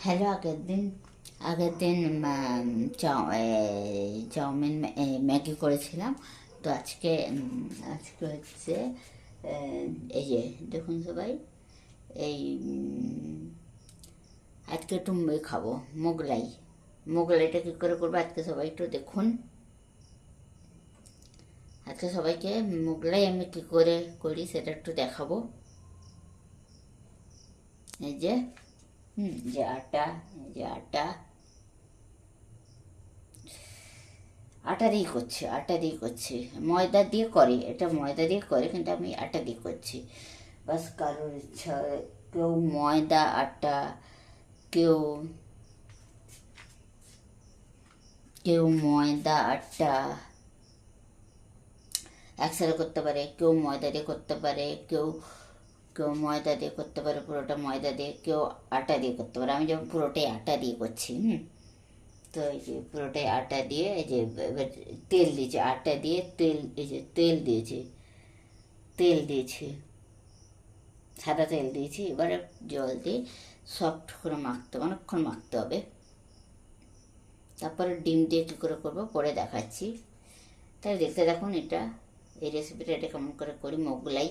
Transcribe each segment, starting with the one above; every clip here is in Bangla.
হ্যালো আগের দিন আগের দিন উম, চাউমিন ম্যাগি করেছিলাম। তো আজকে আজকে হচ্ছে এই যে দেখুন সবাই এই আজকে একটু খাব মোগলাই। মোগলাইটা কী করে করব আজকে সবাই একটু দেখুন। আজকে সবাইকে মোগলাই আমি কী করে করি সেটা একটু দেখাবো। এই যে হুম যে আটা যে আটা। আটা দিয়ে করছি, আটা দিয়ে করছি। ময়দা দিয়ে করে, এটা ময়দা দিয়ে করে কিন্তু আমি আটা দিয়ে করছি। বাস কারোর ইচ্ছা, কেউ ময়দা, আটা, কেউ কেউ ময়দা, আটা। একসাথে করতে পারে, কেউ ময়দা দিয়ে করতে পারে, কেউ কেউ ময়দা দিয়ে করতে পারে, পুরোটা ময়দা দিয়ে, কেউ আটা দিয়ে করতে পারে। আমি যেমন পুরোটাই আটা দিয়ে করছি, হুম, তো এই যে পুরোটাই আটা দিয়ে, এই যে তেল দিয়েছি, আটা দিয়ে তেল, এই যে তেল দিয়েছি তেল দিয়েছি, সাদা তেল দিয়েছি, এবারে জল দিয়ে সফট করে মাখতে অনেকক্ষণ মাখতে হবে। তারপরে ডিম দিয়ে কী করে করব, পরে দেখাচ্ছি। তাই দেখতে দেখুন এটা, এই রেসিপিটা এটা কেমন করে করি, মোগলাই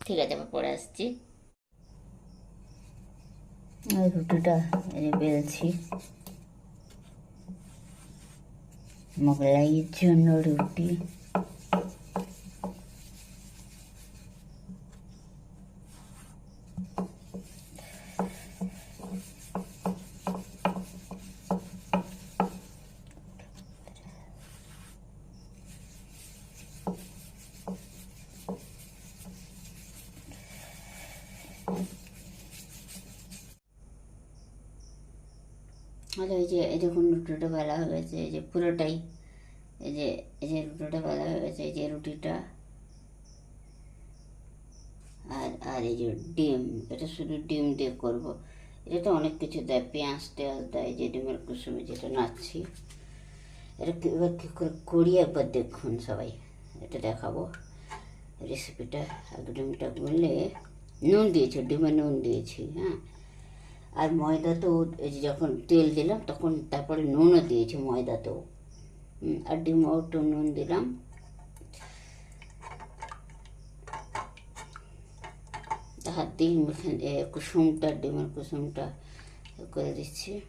ঠিক আছে আমি পরে আসছি। রুটিটা যে বেলছি মোগলাইয়ের জন্য রুটি। আর এই যে, এই দেখুন রুটিটা বেলা হয়ে গেছে, এই যে পুরোটাই। এই যে এই যে রুটিটা বেলা হয়ে গেছে, এই যে রুটিটা। আর আর এই যে ডিম, এটা শুধু ডিম দিয়ে করব। এটা তো অনেক কিছু দেয়, পেঁয়াজ টেয়াজ দেয় যে ডিমের কুসুমে যেটা নাচ্ছি এটা এবার কী করে করি একবার দেখুন সবাই, এটা দেখাবো। রেসিপিটা ডিমটা গুললে নুন দিয়েছি, ডিমে নুন দিয়েছি হ্যাঁ। আর ময়দাতেও এই যখন তেল দিলাম, তখন তারপরে নুনও দিয়েছি ময়দাতেও। তো আর ডিমও একটু নুন দিলাম। হাত দিয়ে মেখে কুসুমটা, ডিমের কুসুমটা করে দিচ্ছি।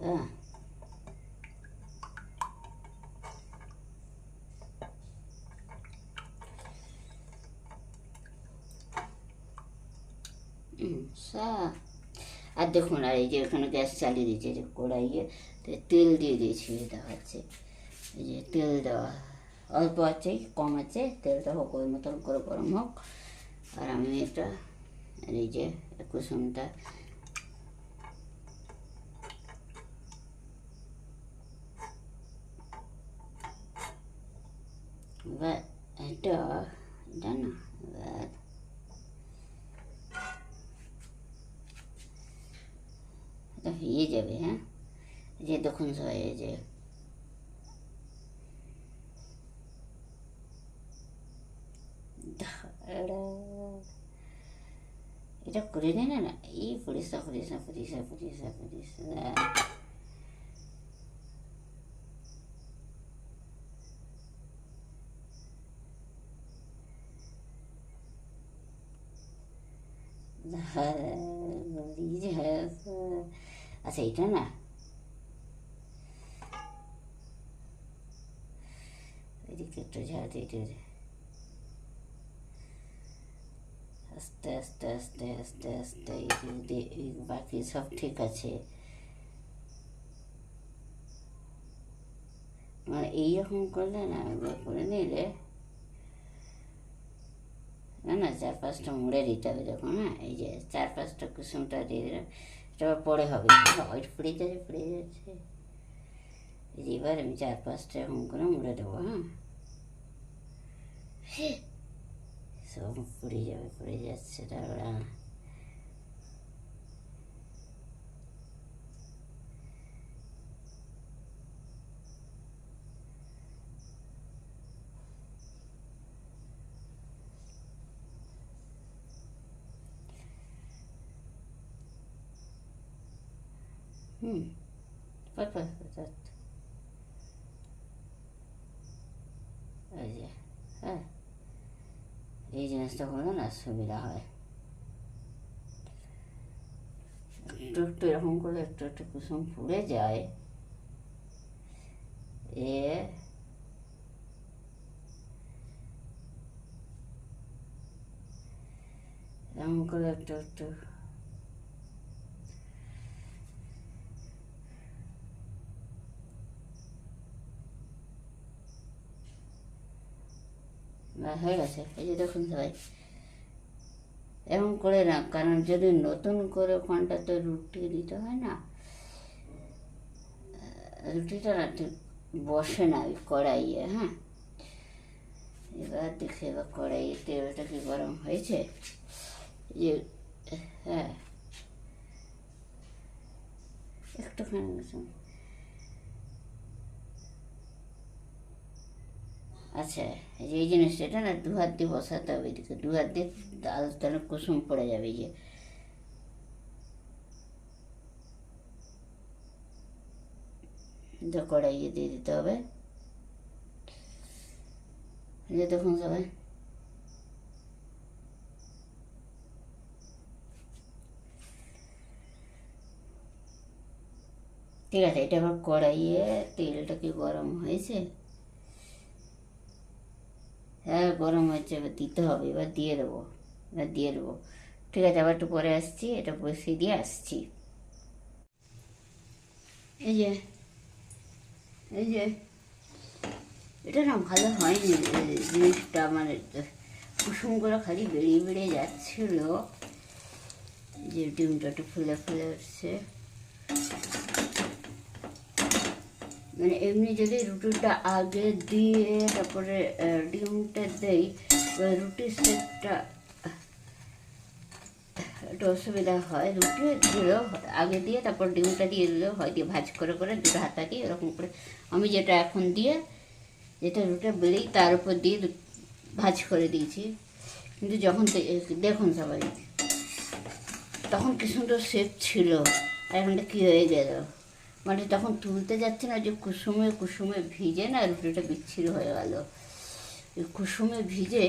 হ্যাঁ। আর দেখুন, আর এই যে এখানে গ্যাস চালিয়ে দিয়েছে যে কড়াইয়ে তেল দিয়ে দিয়েছি, এই দেখাচ্ছে এই যে তেল দেওয়া, অল্প আছে, কম আছে, তেলটা হোক, ওই মতন করে গরম হোক। আর আমি এটা এই যে কুসুমটা এটা এটা না এবার হয়ে যাবে হ্যাঁ যে দেখুন এই যে এটা করে নে না এই পরিষ্কার পরিষ্কার পরিষ্কার পরিষ্কার পরিষ্কার বলি যে আচ্ছা এটা না আস্তে আস্তে আস্তে আস্তে আস্তে বাকি সব ঠিক আছে মানে এইরকম করলে না এবার করে নিলে না না চার পাঁচটা মুড়ে দিতে হবে যখন হ্যাঁ এই যে চার পাঁচটা কুসুমটা দিয়ে দিলাম এটা আবার পরে হবে। হোয়াইট ফ্রিজ আছে ফ্রিজ এই এবার আমি চার পাঁচটা এরকম করে মুড়ে দেবো হ্যাঁ? সব পুড়ে যাবে, পুড়ে যাচ্ছে তারপরে হুম পাত পাত পাত এই যে হ্যাঁ জিনিসটা হলে না, সুবিধা হয়। একটু একটু এরকম করে একটু একটু কুসুম পুড়ে যায়। এ এরকম করে একটু একটু হয়ে গেছে, এই যে দেখুন সবাই। এরকম করে না, কারণ যদি নতুন করে ওখানটাতে রুটি দিতে হয় না রুটিটা না ঠিক বসে না, ওই কড়াইয়ে হ্যাঁ? এবার দেখে, এবার কড়াইয়ে তেলটা কি গরম হয়েছে? যে হ্যাঁ। একটুখানি আচ্ছা এই যে এই জিনিসটা, এটা না দু হাত দিয়ে বসাতে হবে এদিকে। দু হাত দিয়ে তাহলে কুসুম পড়ে যাবে যে। কড়াইয়ে দিয়ে দিতে হবে। যে দেখুন সবাই। ঠিক আছে, এটা আবার কড়াইয়ে তেলটা কি গরম হয়েছে। হ্যাঁ গরম হয়েছে, এবার দিতে হবে, এবার দিয়ে দেবো, এবার দিয়ে দেবো। ঠিক আছে, আবার একটু পরে আসছি, এটা বসিয়ে দিয়ে আসছি। এই যে এই যে, এটা না ভালো হয়নি জিনিসটা মানে করে খালি বেরিয়ে বেরিয়ে যাচ্ছিল। যে ডিমটা একটু ফুলে ফুলে উঠছে। মানে এমনি যদি রুটিটা আগে দিয়ে তারপরে ডিমটা দেই রুটির সেটটা, একটু অসুবিধা হয়। রুটি দিলেও আগে দিয়ে তারপর ডিমটা দিয়ে দিলেও হয়, দিয়ে ভাজ করে করে দুটো হাতা দিয়ে এরকম করে। আমি যেটা এখন দিয়ে, যেটা রুটিটা বেরিয়ে তার উপর দিয়ে ভাজ করে দিয়েছি। কিন্তু যখন দেখুন সবাই, তখন কি সুন্দর শেপ ছিল, আর এখানটা কী হয়ে গেল? মানে তখন তুলতে যাচ্ছে না, যে কুসুমে কুসুমে ভিজে না, রুটিটা বিচ্ছিরি হয়ে গেল। কুসুমে ভিজে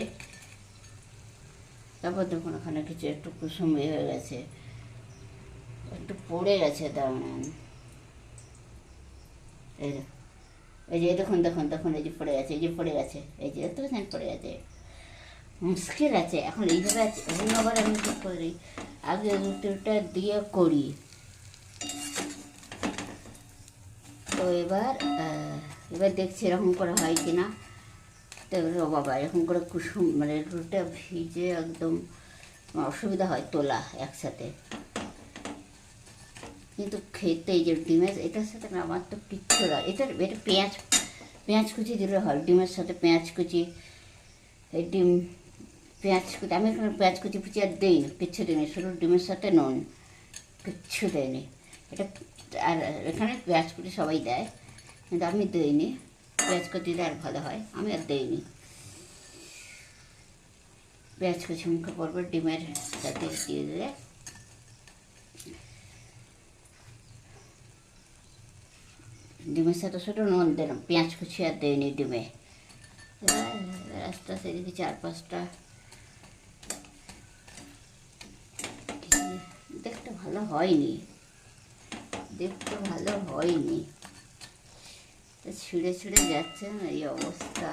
তারপর দেখুন ওখানে কিছু একটু কুসুম এ হয়ে গেছে, একটু পড়ে গেছে দাঁড়ান এই এই যে দেখুন দেখুন দেখুন, এই যে পড়ে গেছে, এই যে পড়ে গেছে, এই যে, দেখতে পাচ্ছেন? পড়ে গেছে। মুশকিল আছে। এখন এইভাবে আছে অন্যবার আমি কী করি? আগে রুটিটা দিয়ে করি। তো এবার এবার দেখছি এরকম করে হয় কি না তো এবার বাবা, এরকম করে কুসুম মানে রুটিটা ভিজে একদম অসুবিধা হয় তোলা একসাথে। কিন্তু খেতে এই যে ডিমের, এটার সাথে না আমার তো কিচ্ছু এটা এটা পেঁয়াজ পেঁয়াজ কুচি দিলে হয়, ডিমের সাথে পেঁয়াজ কুচি, এই ডিম, পেঁয়াজ কুচি, আমি এখানে পেঁয়াজ কুচি ফুচি আর দিই না কিচ্ছু দিইনি, শুধু ডিমের সাথে নুন, কিচ্ছু দেয়নি এটা আর এখানে পেঁয়াজ কুচি সবাই দেয়। কিন্তু আমি দিইনি। পেঁয়াজ কুচি দিলে আর ভালো হয়। আমি আর দিইনি। পেঁয়াজ কুচি মুখে পড়বে, ডিমের সাথে দিয়ে দিলে। ডিমের সাথে শুধু নুন দিলাম। পেঁয়াজ কুচি আর দিইনি ডিমে। এবার আস্তে আস্তে এদিকে চার পাঁচটা। দেখতে ভালো হয়নি। দেখতে ভালো হয়নি। ছিঁড়ে ছিঁড়ে যাচ্ছে না এই অবস্থা।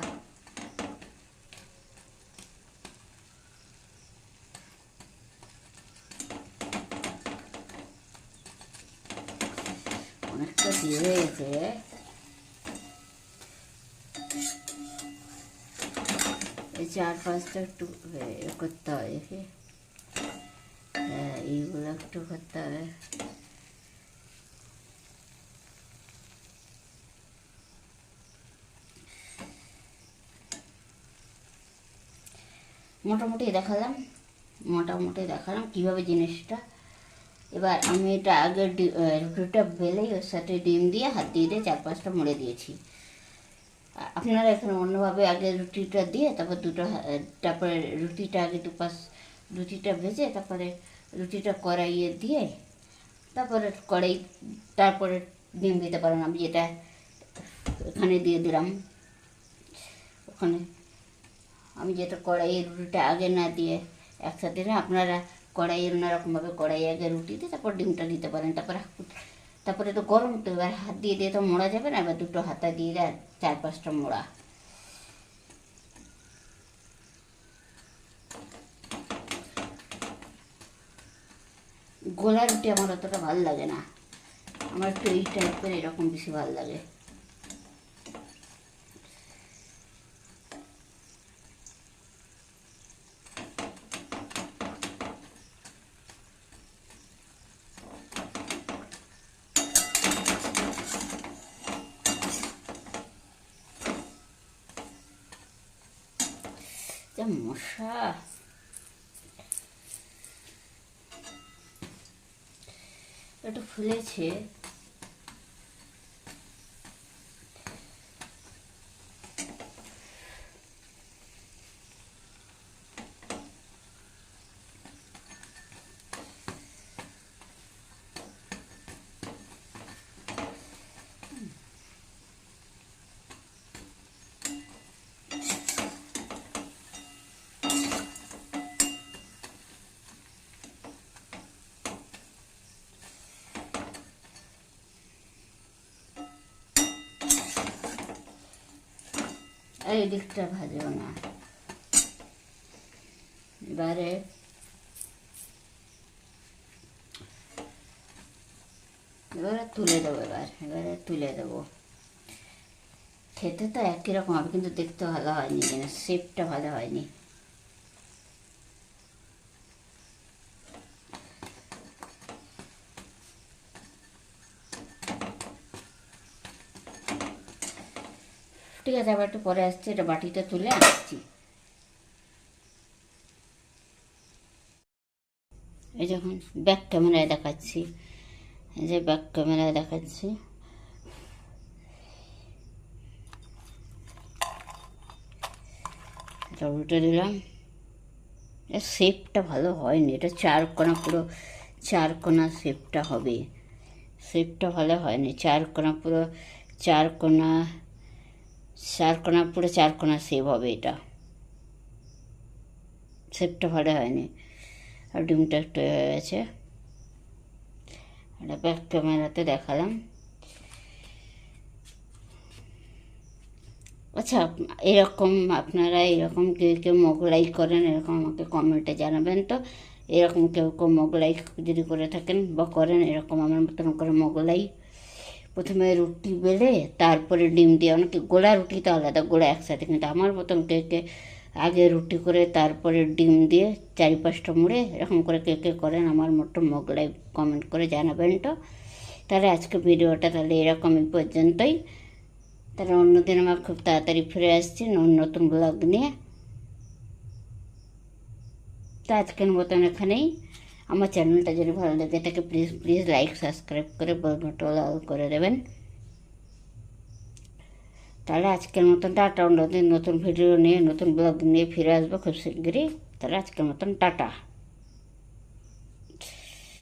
অনেকটা দিয়ে গেছে। এই চার পাঁচটা একটু করতে হয় দেখি। হ্যাঁ এইগুলো একটু করতে হবে। মোটামুটি দেখালাম মোটামুটি দেখালাম কীভাবে জিনিসটা। এবার আমি এটা আগে রুটিটা বেলেই ওর সাথে ডিম দিয়ে হাত দিয়ে দিয়ে চার পাঁচটা মুড়ে দিয়েছি। আপনারা এখানে অন্যভাবে আগে রুটিটা দিয়ে তারপর দুটো তারপরে রুটিটা আগে দু পাশ রুটিটা ভেজে তারপরে রুটিটা কড়াইয়ে দিয়ে তারপরে কড়াই, তারপরে ডিম দিতে পারেন। আমি যেটা এখানে দিয়ে দিলাম, ওখানে। আমি যেটা কড়াইয়ের রুটিটা আগে না দিয়ে একসাথে না আপনারা কড়াইয়ের অন্যরকমভাবে কড়াই আগে রুটি দিয়ে তারপর ডিমটা দিতে পারেন, তারপরে তারপরে তো গরম তো, এবার হাত দিয়ে দিয়ে তো মোড়া যাবে না, এবার দুটো হাতা দিয়ে দেয় চার পাঁচটা মোড়া। গোলা রুটি আমার অতটা ভালো লাগে না। আমার একটু এই টাইপের এরকম বেশি ভালো লাগে যা মশা। একটু ফুলেছে। এই এদিকটা ভাজবো না। এবারে এবারে তুলে দেবো এবার, এবারে তুলে দেবো। খেতে তো একই রকম হবে, কিন্তু দেখতে ভালো হয়নি যেন শেপটা ভালো হয়নি। ঠিক আছে, আবার একটু পরে আসছি, এটা বাটিটা তুলে আসছি। এই যখন ব্যাক ক্যামেরায় দেখাচ্ছি। যে ব্যাক ক্যামেরায় দেখাচ্ছি। এটা উল্টে দিলাম। এর শেপটা ভালো হয়নি, এটা চার কোনা পুরো, চার কোনা শেপটা হবে। শেপটা ভালো হয়নি, চার কোনা পুরো, চার কোনা চার কোনা পুরো চার কোনা শেপ হবে এটা। শেপটা ভালো হয়নি। আর ডিমটা একটু হয়ে গেছে। এটা ব্যাক ক্যামেরাতে দেখালাম। আচ্ছা এরকম আপনারা এরকম কেউ কেউ মোগলাই করেন, এরকম আমাকে কমেন্টে জানাবেন তো। এরকম কেউ কেউ মোগলাই যদি করে থাকেন বা করেন, এরকম আমার মতন করে মোগলাই প্রথমে রুটি বেলে তারপরে ডিম দিয়ে অনেকে গোলা রুটি তো আলাদা গোলা একসাথে। কিন্তু আমার মতন কে কে আগে রুটি করে তারপরে ডিম দিয়ে চারি পাঁচটা মুড়ে এরকম করে কে কে করেন আমার মতো মোগলাই কমেন্ট করে জানাবেন তো। তাহলে আজকে ভিডিওটা তাহলে এরকমই পর্যন্তই। তাহলে অন্যদিন আমার খুব তাড়াতাড়ি ফিরে আসছি নতুন ব্লগ নিয়ে। তো আজকের মতন এখানেই। আমার চ্যানেলটা যদি ভালো লাগে তাকে প্লিজ প্লিজ লাইক সাবস্ক্রাইব করে অল করে দেবেন। তাহলে আজকের মতন টাটা, অন্যদিন নতুন ভিডিও নিয়ে, নতুন ব্লগ নিয়ে ফিরে আসব খুব শিগগিরই। তাহলে আজকের মতন টাটা।